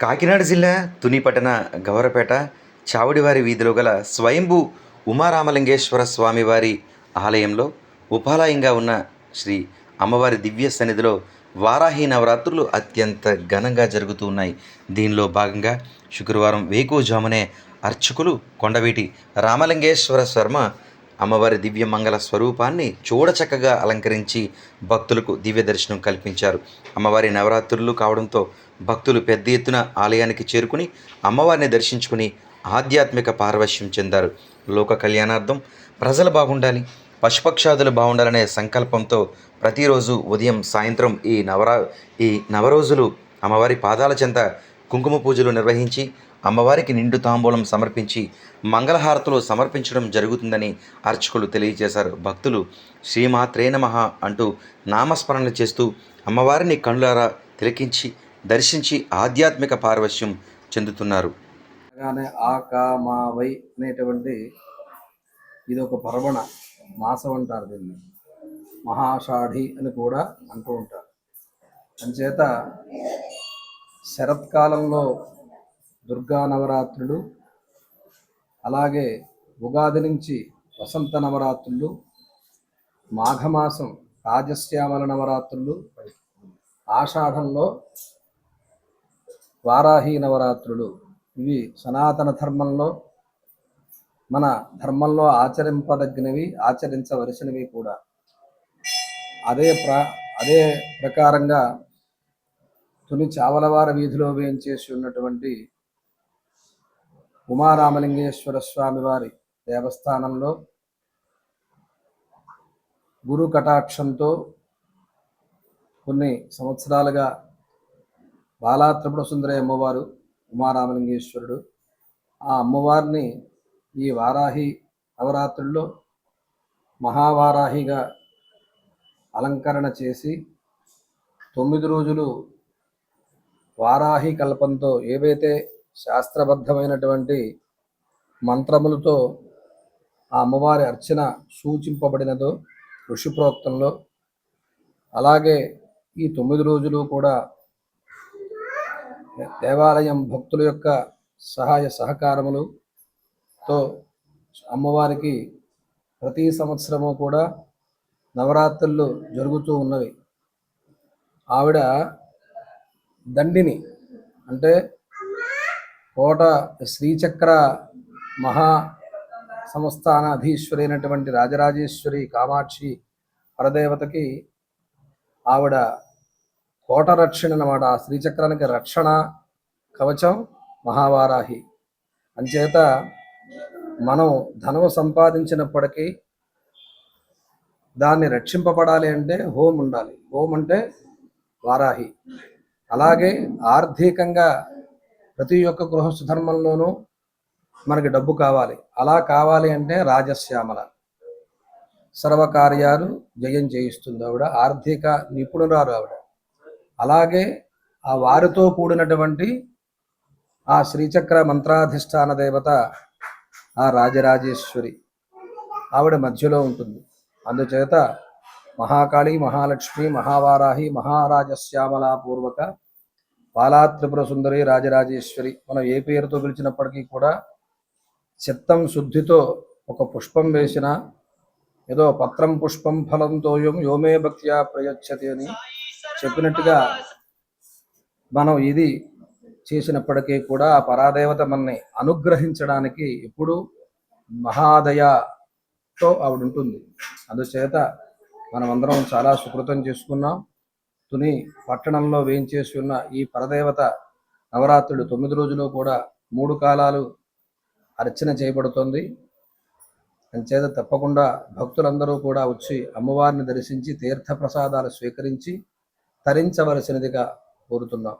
కాకినాడ జిల్లా తునిపట్టణ గవరపేట గౌరపేట వీధిలో గల స్వయంభూ ఉమారామలింగేశ్వర స్వామివారి ఆలయంలో ఉపాలయంగా ఉన్న శ్రీ అమ్మవారి దివ్య సన్నిధిలో వారాహి నవరాత్రులు అత్యంత ఘనంగా జరుగుతూ ఉన్నాయి. దీనిలో భాగంగా శుక్రవారం వేకువజామునే అర్చకులు కొండవీటి రామలింగేశ్వర శర్మ అమ్మవారి దివ్య మంగళ స్వరూపాన్ని చూడచక్కగా అలంకరించి భక్తులకు దివ్య దర్శనం కల్పించారు. అమ్మవారి నవరాత్రులు కావడంతో భక్తులు పెద్ద ఎత్తున ఆలయానికి చేరుకుని అమ్మవారిని దర్శించుకుని ఆధ్యాత్మిక పారవశ్యం చెందారు. లోక కళ్యాణార్థం ప్రజలు బాగుండాలి పశుపక్షాదులు బాగుండాలనే సంకల్పంతో ప్రతిరోజు ఉదయం సాయంత్రం ఈ నవరా ఈ నవరోజులు అమ్మవారి పాదాల చెంత కుంకుమ పూజలు నిర్వహించి అమ్మవారికి నిండు తాంబూలం సమర్పించి మంగళహారతులు సమర్పించడం జరుగుతుందని అర్చకులు తెలియజేశారు. భక్తులు శ్రీమాత్రే నమ అంటూ నామస్మరణ చేస్తూ అమ్మవారిని కళ్ళారా తిలకించి దర్శించి ఆధ్యాత్మిక పారవశ్యం చెందుతున్నారు. అలానే ఆ కా మా వై అనేటువంటి ఇది ఒక పర్వణ మాసం అంటారు దీన్ని. మహాషాఢి అని కూడా అంటూ ఉంటారు. అంచేత శరత్కాలంలో దుర్గా నవరాత్రులు అలాగే ఉగాది నుంచి వసంత నవరాత్రులు మాఘమాసం రాజశ్యామల నవరాత్రులు ఆషాఢంలో వారాహి నవరాత్రులు. ఇవి సనాతన ధర్మంలో మన ధర్మంలో ఆచరింపదగినవి ఆచరించవలసినవి కూడా. అదే ప్ర అదే ప్రకారంగా తుని చావలవార వీధిలో వేయించేసి ఉన్నటువంటి ఉమారామలింగేశ్వర స్వామి వారి దేవస్థానంలో గురు కటాక్షంతో కొన్ని సంవత్సరాలుగా బాలా త్రిపుర సుందరి అమ్మవారు ఉమారామలింగేశ్వరుడు. ఆ అమ్మవారిని ఈ వారాహి నవరాత్రుల్లో మహావారాహిగా అలంకరణ చేసి తొమ్మిది రోజులు వారాహి కల్పంతో ఏవైతే శాస్త్రబద్ధమైనటువంటి మంత్రములతో ఆ అమ్మవారి అర్చన సూచింపబడినదో ఋషిప్రోక్తంలో అలాగే ఈ తొమ్మిది రోజులు కూడా దేవాలయం భక్తుల యొక్క సహాయ సహకారములతో అమ్మవారికి ప్రతి సంవత్సరము కూడా నవరాత్రులు జరుగుతూ ఉన్నవి. ఆవిడ దండిని అంటే కోట శ్రీచక్ర మహా సంస్థానాధీశ్వరి అయినటువంటి రాజరాజేశ్వరి కామాక్షి పరదేవతకి ఆవిడ కోట రక్షణ అన్నమాట. ఆ శ్రీచక్రానికి రక్షణ కవచం మహావారాహి. అంచేత మనం ధనము సంపాదించినప్పటికీ దాన్ని రక్షింపబడాలి అంటే హోం ఉండాలి. హోం అంటే వారాహి. అలాగే ఆర్థికంగా ప్రతి ఒక్క గృహస్థ ధర్మంలోనూ మనకి డబ్బు కావాలి. అలా కావాలి అంటే రాజశ్యామల. సర్వకార్యాలు జయం చేయిస్తుంది ఆవిడ. ఆర్థిక నిపుణురాలు ఆవిడ. అలాగే ఆ వారితో కూడినటువంటి ఆ శ్రీచక్ర మంత్రాధిష్టాన దేవత ఆ రాజరాజేశ్వరి ఆవిడ మధ్యలో ఉంటుంది. అందుచేత మహాకాళి మహాలక్ష్మి మహావారాహి మహారాజశ్యామల పూర్వక బాలా త్రిపుర సుందరి రాజరాజేశ్వరి మనం ఏ పేరుతో పిలిచినప్పటికీ కూడా చిత్తం శుద్ధితో ఒక పుష్పం వేసిన ఏదో పత్రం పుష్పం ఫలంతో యోమే భక్త్యా ప్రయచ్చతి అని చెప్పినట్టుగా మనం ఇది చేసినప్పటికీ కూడా ఆ పరాదేవత మనని అనుగ్రహించడానికి ఎప్పుడు మహాదయతో ఆవిడ ఉంటుంది. అందుచేత మనమందరం చాలా సుకృతం చేసుకున్నాం. తుని పట్టణంలో వేయించేసి ఉన్న ఈ పరదేవత నవరాత్రులు తొమ్మిది రోజులు కూడా మూడు కాలాలు అర్చన చేయబడుతుంది. అంచేత తప్పకుండా భక్తులందరూ కూడా వచ్చి అమ్మవారిని దర్శించి తీర్థ ప్రసాదాలు స్వీకరించి తరించవలసినదిగా కోరుతున్నాం.